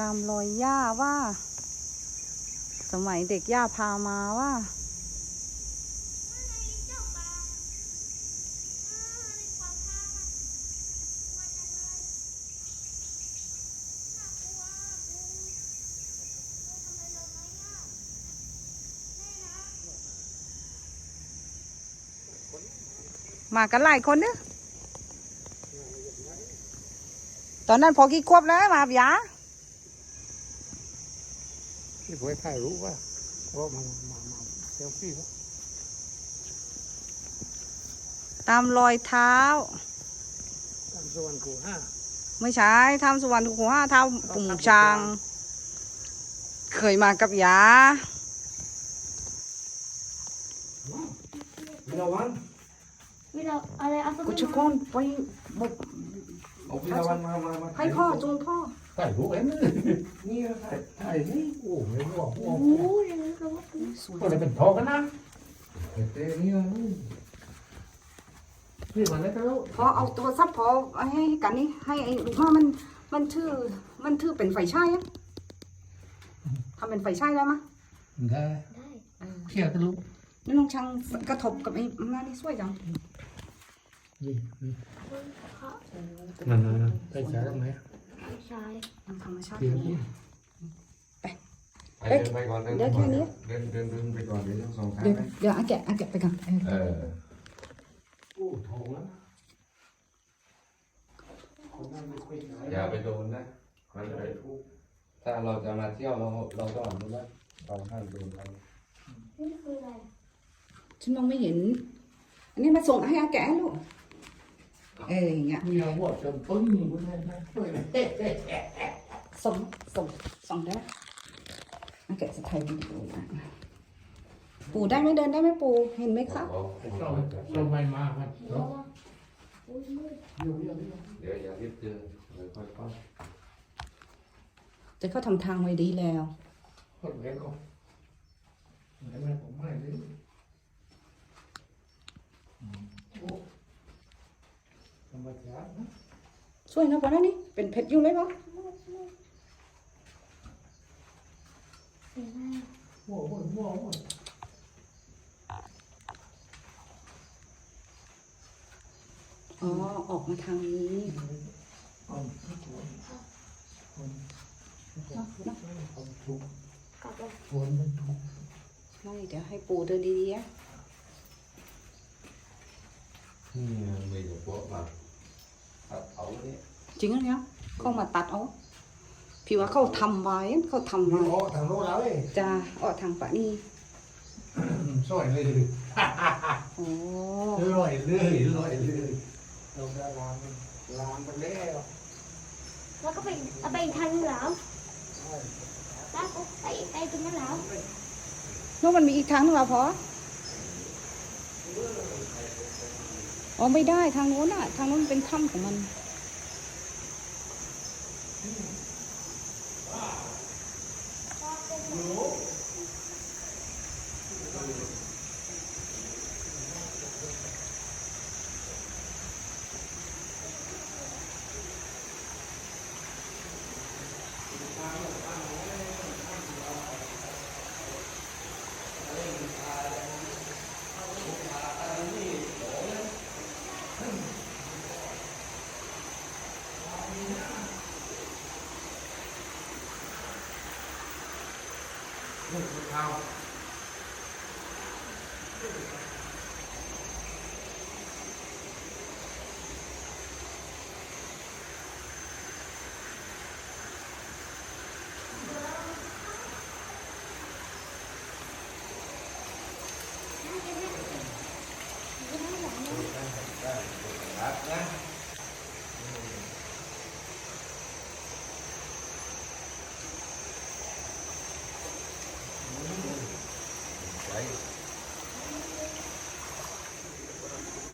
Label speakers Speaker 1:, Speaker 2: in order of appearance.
Speaker 1: ตามรอยย่าว่า สมัยเด็กย่าพามาว่า มากันหลายคนเนอะตอนนั้นพอกี่ควบแล้วมาปะยา
Speaker 2: ที่ผมให้ถ่ายรู้ว่าว่ามันมามาเซลฟี่แล้ว
Speaker 1: ตามรอยเท้า
Speaker 2: ตามสวรรค์กูห้า
Speaker 1: ไม่ใช่ทำสุวรรณคูห้าเท้าปุ่งช้าง เคยมากับยา
Speaker 3: วิลาวัน
Speaker 4: วิเราอะไรเอาส
Speaker 1: กุ
Speaker 4: มุ
Speaker 1: ช
Speaker 4: น
Speaker 1: กรไปบก
Speaker 3: เอาวิลาวันมามามา
Speaker 1: ให้พ่อจูงพ่อ
Speaker 2: ถ่ายรู้เอ็น
Speaker 3: นี่ถ่ายถ่ายนี่
Speaker 2: โอ้ไม่รู้ว่า
Speaker 4: โอ้โหอย่างนี้เราว่าเป็น
Speaker 1: สวย
Speaker 2: ก็เลยเป็นทองกันนะ
Speaker 3: เต้นี่นะ
Speaker 2: นี่มันได้แล้ว
Speaker 1: พอเอาตัวซับพอให้กันนี่ให้ไอ้ลูกมามันมันชื่อมันชื่อเป็นไฟฉายอะทำเป็นไฟฉายได้ไหมย
Speaker 2: ได้
Speaker 4: ได้
Speaker 1: เออ
Speaker 2: เคลียร์กันรู้
Speaker 1: นี่น้องช่างกระทบกับไอ้งานนี่สวยจัง
Speaker 2: นี่นี่
Speaker 4: เขา
Speaker 2: นั่นนั่นได้ใช้ตรงไหน
Speaker 4: ผู้ชาย
Speaker 1: มันธรรมชาติ
Speaker 2: เคลียร์นี่
Speaker 3: ไปเดินไปก่อนเดินเดินเดินเดินไปก่อนเดี๋ยวทั้งสองข้าง
Speaker 1: เดี๋ยวเดี๋ยวอาแกะอาแกะไปกันเออ
Speaker 3: เออ
Speaker 2: โอ้ทอง
Speaker 3: อย่าไปโดนนะมันจะไปทุกถ้าเราจะมาเที่ยวเราเราต้องอนุรักษ์เราห้ามโดนเขา
Speaker 4: นี่คืออะไร
Speaker 1: ฉันมองไม่เห็น อันนี้มาส่งให้อาแกะลูก เอออย่างเงี้ย
Speaker 2: มีอาวุธจนปึ้งคุณแม่นะช่วยเลย
Speaker 1: ส่งส่งส่งได้ไหมอาแกะจะถ่ายวิดีโอนะปู่ได้ไหมเดินได้ไหมปู่เห็นไหมคะ
Speaker 3: เรา
Speaker 2: เราเราไม่มาครับ
Speaker 4: ระ
Speaker 2: เนาะ
Speaker 4: วังอุ้ยมืด
Speaker 2: เดี๋ยวเดี๋ยวเดี๋ยว
Speaker 3: เดี๋ยวอย่ารีบเจอเลยค่อย
Speaker 1: แต่เขาทำทางไว้ดีแล้ว
Speaker 2: คนเห็นเขาเห็นไหมผมไม่เลยโอ้ธรรมชาตินะ
Speaker 1: สวยนะพอนะนี่เป็นเพชรอยู่เลยปะ
Speaker 4: มืดมืดเสียงอะไร
Speaker 2: มั่วมั่วมั่วมั่ว
Speaker 1: อ๋อ ออกมาทางนี้
Speaker 4: ไม่
Speaker 1: เดี๋ยวให้ปู่เดินดีๆอะ
Speaker 3: นี่มีแต่พวกมา ตัดเอาเนี่ย
Speaker 1: จริงเหรอเนี่ยเขามาตัดเอาพี่ว่าเขาทำไว้เขาทำ
Speaker 2: มี
Speaker 1: ไว้
Speaker 2: โอ้ทางโน้นแล้วเอ้ย
Speaker 1: จะออกทางปะนี่
Speaker 2: สวยเลย
Speaker 1: โอ้
Speaker 2: ลอยเลยลอยเลยเราจะล้างล้างไปแล้ว
Speaker 4: แล้วก็ไปเอาไปอีกทางนึงแล้วแล้วก็ไปไปตรงนั้นแล้ว
Speaker 1: แล้วมันมีอีกทางนึงเหรอพอ อ๋อไม่ได้ทางโน้นอะทางโน้นเป็นถ้ำของมัน tự thao Thank you.